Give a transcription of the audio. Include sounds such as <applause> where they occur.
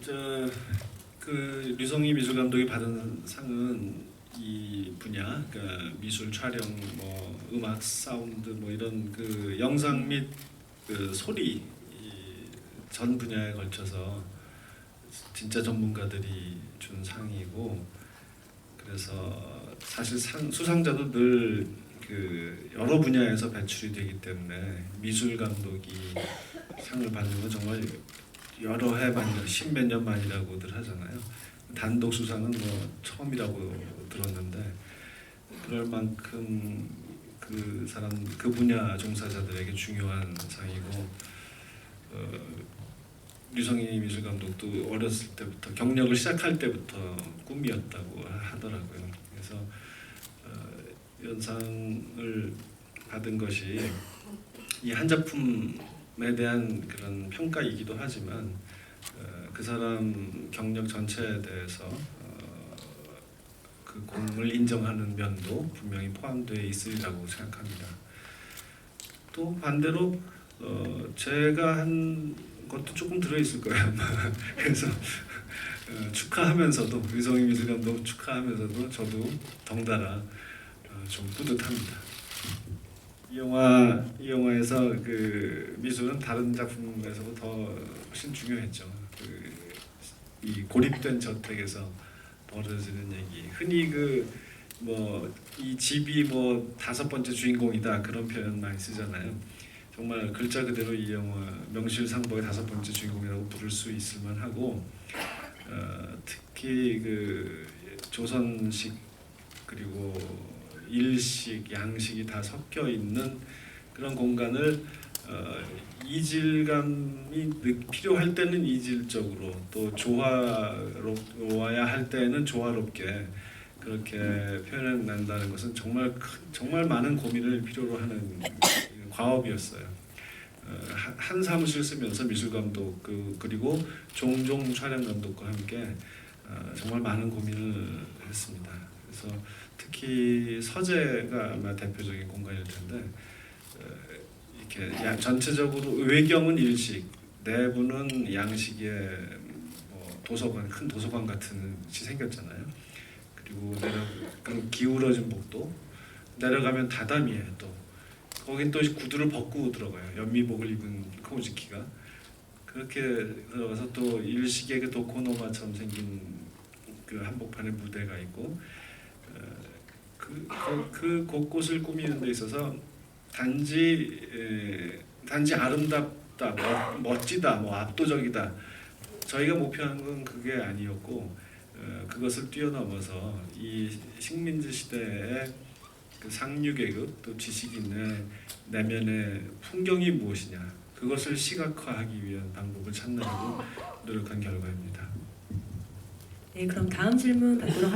저그 류성희 미술 감독이 받은 상은 이 분야, 그러니까 미술 촬영, 뭐 음악, 사운드, 뭐 이런 그 영상 및 그 소리 이전 분야에 걸쳐서 진짜 전문가들이 준 상이고 그래서 사실 상, 수상자도 늘 그 여러 분야에서 배출이 되기 때문에 미술 감독이 상을 받는 건 정말 여러 해 만이라 십몇 년 만이라고들 하잖아요. 단독 수상은 뭐 처음이라고 들었는데 그럴 만큼 그 사람 그 분야 종사자들에게 중요한 상이고 어, 류성희 미술 감독도 어렸을 때부터 경력을 시작할 때부터 꿈이었다고 하더라고요. 그래서 어, 연상을 받은 것이 이 한 작품 에 대한 그런 평가이기도 하지만 어, 그 사람 경력 전체에 대해서 어, 그 공을 인정하는 면도 분명히 포함되어 있으리라고 생각합니다. 또 반대로 어, 제가 한 것도 조금 들어 있을 거예요. <laughs> 그래서 어, 축하하면서도 유성희 미술 감독 축하하면서도 저도 덩달아 어, 좀 뿌듯합니다. 이 영화 이 영화에서 그 미술은 다른 작품에서도 더 훨씬 중요했죠. 그 이 고립된 저택에서 벌어지는 얘기. 흔히 그 뭐 이 집이 뭐 다섯 번째 주인공이다 그런 표현 많이 쓰잖아요. 정말 글자 그대로 이 영화 명실상부의 다섯 번째 주인공이라고 부를 수 있을 만하고 어, 특히 그 조선식 그리고 일식, 양식이 다 섞여 있는 그런 공간을 어, 이질감이 느- 필요할 때는 이질적으로 또 조화로워야 할 때는 조화롭게 그렇게 표현한다는 것은 정말 큰- 정말 많은 고민을 필요로 하는 <coughs> 과업이었어요. 어, 한- 한 사무실 쓰면서 미술 감독 그 그리고 종종 촬영 감독과 함께 어, 정말 많은 고민을 했습니다. 그래서 특히 서재가 아마 대표적인 공간일 텐데 어, 이렇게 야- 전체적으로 외경은 일식, 내부는 양식의 뭐 도서관 큰 도서관 같은 시 생겼잖아요. 그리고 내려 기울어진 복도 내려가면 다다미에 또 거긴 또 구두를 벗고 들어가요. 연미복을 입은 코우지키가 그렇게 들어가서 또 일식의 그 도코노마처럼 생긴 그 한복판에 무대가 있고 어, 그, 그, 그 곳곳을 꾸미는 데 있어서 단지 에, 단지 아름답다, 멋, 멋지다, 뭐 압도적이다. 저희가 목표한 건 그게 아니었고 어, 그것을 뛰어넘어서 이 식민지 시대의 그 상류 계급 또 지식인의 내면의 풍경이 무엇이냐 그것을 시각화하기 위한 방법을 찾느라고 노력한 결과입니다. 네, 그럼 다음 질문 받도록